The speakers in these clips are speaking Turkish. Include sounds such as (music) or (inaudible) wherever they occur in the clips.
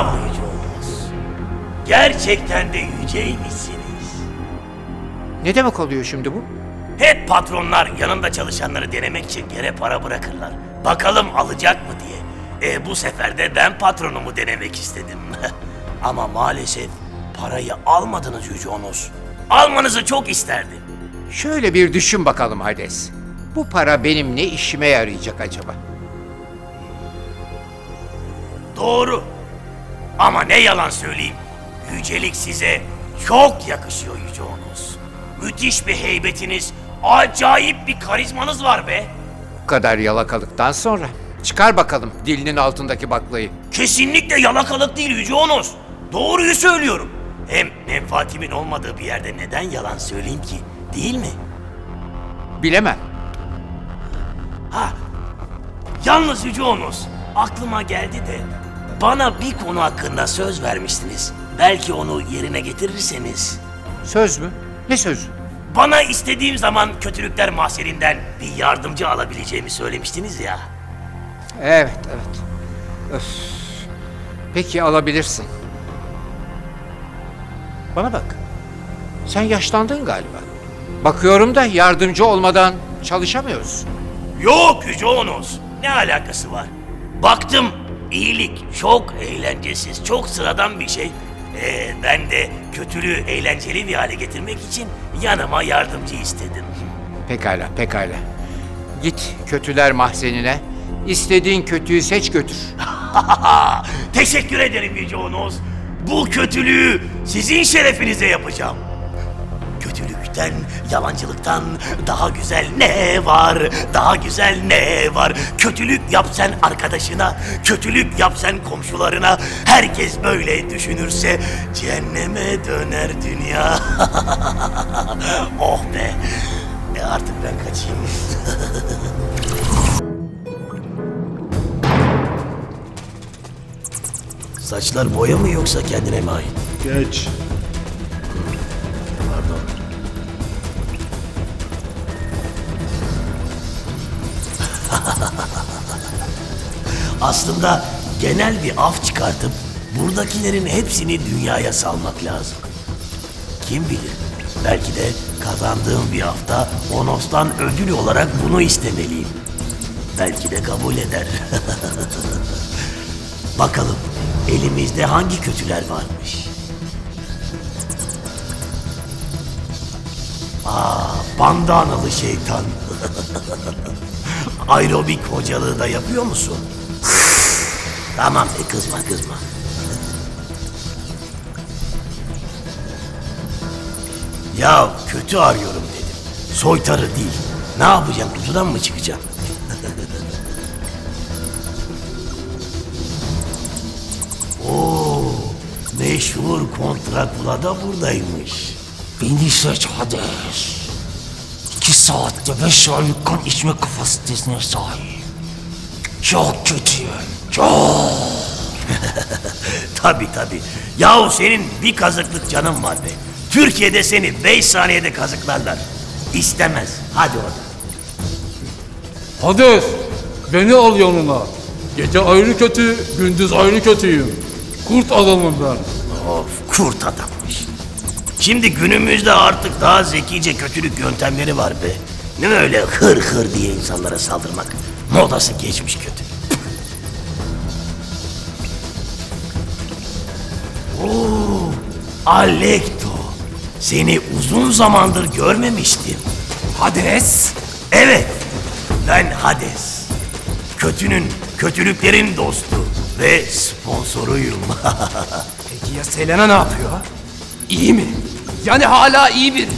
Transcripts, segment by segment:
Onos. Gerçekten de yüceymişsiniz. Ne demek oluyor şimdi bu? Hep patronlar yanında çalışanları denemek için yere para bırakırlar. Bakalım alacak mı diye. E bu sefer de ben patronumu denemek istedim. (laughs) Ama maalesef parayı almadınız Yüce Onos. Almanızı çok isterdim. Şöyle bir düşün bakalım Hades. Bu para benim ne işime yarayacak acaba? Doğru. Ama ne yalan söyleyeyim. Yücelik size çok yakışıyor Yüce Onos. Müthiş bir heybetiniz, acayip bir karizmanız var be. Bu kadar yalakalıktan sonra. Çıkar bakalım dilinin altındaki baklayı. Kesinlikle yalakalık değil Yüce Onos. Doğruyu söylüyorum. Hem menfaatimin olmadığı bir yerde neden yalan söyleyeyim ki? Değil mi? Bilemem. Ha, yalnız Yüce Onos, aklıma geldi de bana bir konu hakkında söz vermiştiniz. Belki onu yerine getirirseniz. Söz mü? Ne sözü? Bana istediğim zaman kötülükler mahzeninden bir yardımcı alabileceğimi söylemiştiniz ya. Evet, evet. Öf. Peki alabilirsin. Bana bak. Sen yaşlandın galiba. Bakıyorum da yardımcı olmadan çalışamıyorsun. Yok Yüce Onos, ne alakası var? Baktım iyilik çok eğlencesiz, çok sıradan bir şey. Ee, ben de kötülüğü eğlenceli bir hale getirmek için yanıma yardımcı istedim. Pekala, pekala. Git kötüler mahzenine. İstediğin kötüyü seç götür. (laughs) Teşekkür ederim Yüce Onos. Bu kötülüğü sizin şerefinize yapacağım. Kötülükten, yalancılıktan daha güzel ne var? Daha güzel ne var? Kötülük yap sen arkadaşına, kötülük yap sen komşularına. Herkes böyle düşünürse cehenneme döner dünya. (laughs) oh be. E artık ben kaçayım. (laughs) Saçlar boya mı yoksa kendine mi ait? Geç. (laughs) Aslında genel bir af çıkartıp buradakilerin hepsini dünyaya salmak lazım. Kim bilir? Belki de kazandığım bir hafta Onos'tan ödül olarak bunu istemeliyim. Belki de kabul eder. (laughs) Bakalım elimizde hangi kötüler varmış? Bandanalı şeytan. (laughs) Aerobik hocalığı da yapıyor musun? tamam be kızma kızma. ya kötü arıyorum dedim. Soytarı değil. Ne yapacağım kutudan mı çıkacağım? (laughs) Oo, meşhur kontrakula da buradaymış. Beni seç Hades. İki saatte beş aylık kan içme kapasitesine sahip. Çok kötüyüm. Çok. (laughs) Tabi tabi. Yahu senin bir kazıklık canın var be. Türkiye'de seni beş saniyede kazıklarlar. İstemez. Hadi oradan. Hades, beni al yanına. Gece ayrı kötü, gündüz ayrı kötüyüm. Kurt adamım ben. Of kurt adammış. Şimdi günümüzde artık daha zekice kötülük yöntemleri var be. Ne öyle hır hır diye insanlara saldırmak. Modası geçmiş kötü. Oo, Alekto. Seni uzun zamandır görmemiştim. Hades. Evet, ben Hades. Kötünün, kötülüklerin dostu ve sponsoruyum. (laughs) Peki ya Selena ne yapıyor? İyi mi? Yani hala iyi biri.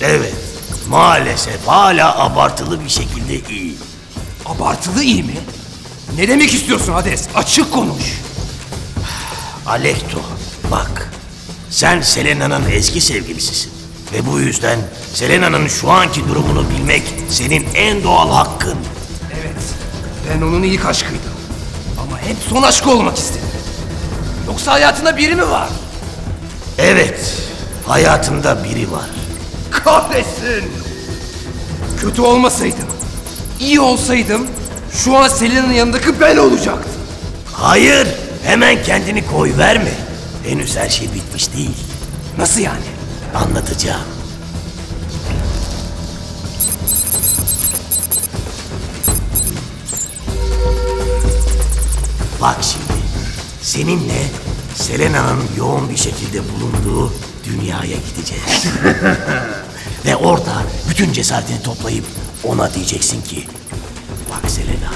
evet, maalesef hala abartılı bir şekilde iyi. Abartılı iyi mi? Ne demek istiyorsun Hades? Açık konuş. Alekto, bak. Sen Selena'nın eski sevgilisisin. Ve bu yüzden Selena'nın şu anki durumunu bilmek senin en doğal hakkın. Evet, ben onun ilk aşkıydım. Ama hep son aşkı olmak istedim. Yoksa hayatında biri mi var? Evet, hayatında biri var. Kahretsin! Kötü olmasaydım, iyi olsaydım şu an Selena'nın yanındaki ben olacaktım. Hayır, Hemen kendini koy verme. Henüz her şey bitmiş değil. Nasıl yani? Anlatacağım. Bak şimdi. Seninle Selena'nın yoğun bir şekilde bulunduğu dünyaya gideceğiz. (laughs) Ve orada bütün cesaretini toplayıp ona diyeceksin ki... Bak Selena,